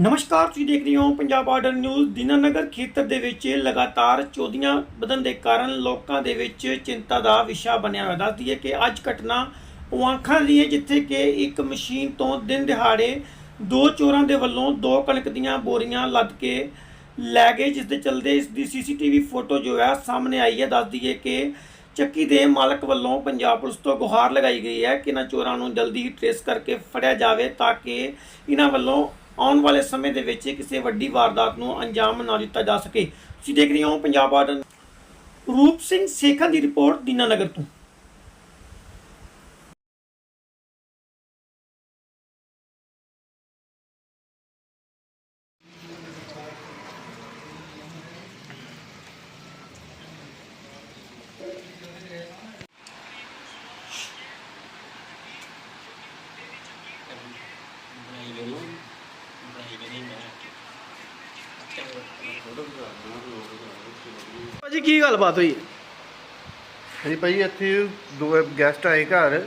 ਨਮਸਕਾਰ, ਤੁਸੀਂ ਦੇਖ ਰਹੇ ਹੋ ਪੰਜਾਬ ਆਰਡਰ ਨਿਊਜ਼ ਦੀਨਾਨਗਰ ਖੇਤਰ ਦੇ ਵਿੱਚ ਲਗਾਤਾਰ ਚੋਰੀਆਂ ਵਧਣ ਦੇ ਕਾਰਨ ਲੋਕਾਂ ਦੇ ਵਿੱਚ ਚਿੰਤਾ ਦਾ ਵਿਸ਼ਾ ਬਣਿਆ ਹੋਇਆ। ਦੱਸਦੀ ਹੈ ਕਿ ਅੱਜ ਘਟਨਾ ਉਵਾਂਖਾਂ ਦੀ ਹੈ ਜਿੱਥੇ ਕਿ ਇੱਕ ਮਸ਼ੀਨ ਤੋਂ ਦਿਨ ਦਿਹਾੜੇ ਦੋ ਚੋਰਾਂ ਦੇ ਵੱਲੋਂ ਦੋ ਕਣਕ ਦੀਆਂ ਬੋਰੀਆਂ ਲੱਦ ਕੇ ਲੈ ਗਏ, ਜਿਸ ਦੇ ਚਲਦੇ ਇਸ ਦੀ ਸੀਸੀਟੀਵੀ ਫੋਟੋ ਜੋ ਹੈ ਸਾਹਮਣੇ ਆਈ ਹੈ। ਦੱਸਦੀ ਹੈ ਕਿ ਚੱਕੀ ਦੇ ਮਾਲਕ ਵੱਲੋਂ ਪੰਜਾਬ ਪੁਲਿਸ ਤੋਂ ਗੁਹਾਰ ਲਗਾਈ ਗਈ ਹੈ ਕਿ ਇਹਨਾਂ ਚੋਰਾਂ ਨੂੰ ਜਲਦੀ ਹੀ ਟ੍ਰੇਸ ਕਰਕੇ ਫੜਿਆ ਜਾਵੇ ਤਾਂ ਕਿ ਇਹਨਾਂ ਵੱਲੋਂ ਆਉਣ ਵਾਲੇ ਸਮੇਂ ਦੇ ਵਿੱਚ ਕਿਸੇ ਵੱਡੀ ਵਾਰਦਾਤ ਨੂੰ ਅੰਜਾਮ ਨਾ ਦਿੱਤਾ ਜਾ ਸਕੇ। ਤੁਸੀਂ ਦੇਖ ਰਹੇ ਹੋ ਪੰਜਾਬ ਆਰਡਰ ਰੂਪ ਸਿੰਘ ਸੇਖਾਂ ਦੀ ਰਿਪੋਰਟ ਦੀਨਾਨਗਰ ਤੋਂ। ਭਾਜੀ ਕੀ ਗੱਲਬਾਤ ਹੋਈ? ਹਾਂਜੀ ਭਾਈ ਇੱਥੇ ਦੋ ਗੈਸਟ ਆਏ ਘਰ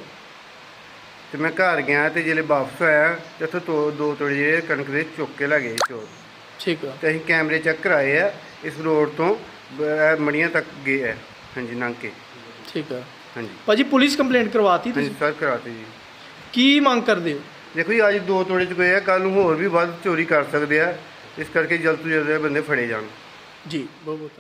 ਤੇ ਮੈਂ ਘਰ ਗਿਆ ਤੇ ਜਿਹੜੇ ਵਾਪਸ ਆਇਆ ਤੇ ਉੱਥੇ ਦੋ ਦੋ ਤੋੜੇ ਜਿਹੜੇ ਕਣਕ ਦੇ ਚੁੱਕ ਕੇ ਲੈ ਗਏ ਚੋਰ ਠੀਕ ਆ। ਤੇ ਅਸੀਂ ਕੈਮਰੇ ਚੈੱਕ ਕਰਾਏ ਆ ਇਸ ਰੋਡ ਤੋਂ ਬ- ਮੜੀਆਂ ਤੱਕ ਗਏ ਆ ਹਾਂਜੀ ਲੰਘ ਕੇ। ਠੀਕ ਆ। ਹਾਂਜੀ। ਭਾਜੀ ਪੁਲਿਸ ਕੰਪਲੇਂਟ ਕਰਵਾਤੀ ਹਾਂਜੀ ਤੁਸੀਂ ਸਰ ਕਰਾਤੇ ਜੀ। ਕੀ ਮੰਗ ਕਰਦੇ ਹੋ? ਦੇਖੋ ਜੀ ਅੱਜ ਦੋ ਤੋੜੇ ਚ ਗਏ ਆ ਕੱਲ ਨੂੰ ਹੋਰ ਵੀ ਵੱਧ ਚੋਰੀ ਕਰ ਸਕਦੇ ਆ। ਇਸ ਕਰਕੇ ਜਲਦ ਤੋਂ ਜਲਦ ਇਹ ਬੰਦੇ ਫੜੇ ਜਾਣ। ਜੀ ਬਹੁਤ ਬਹੁਤ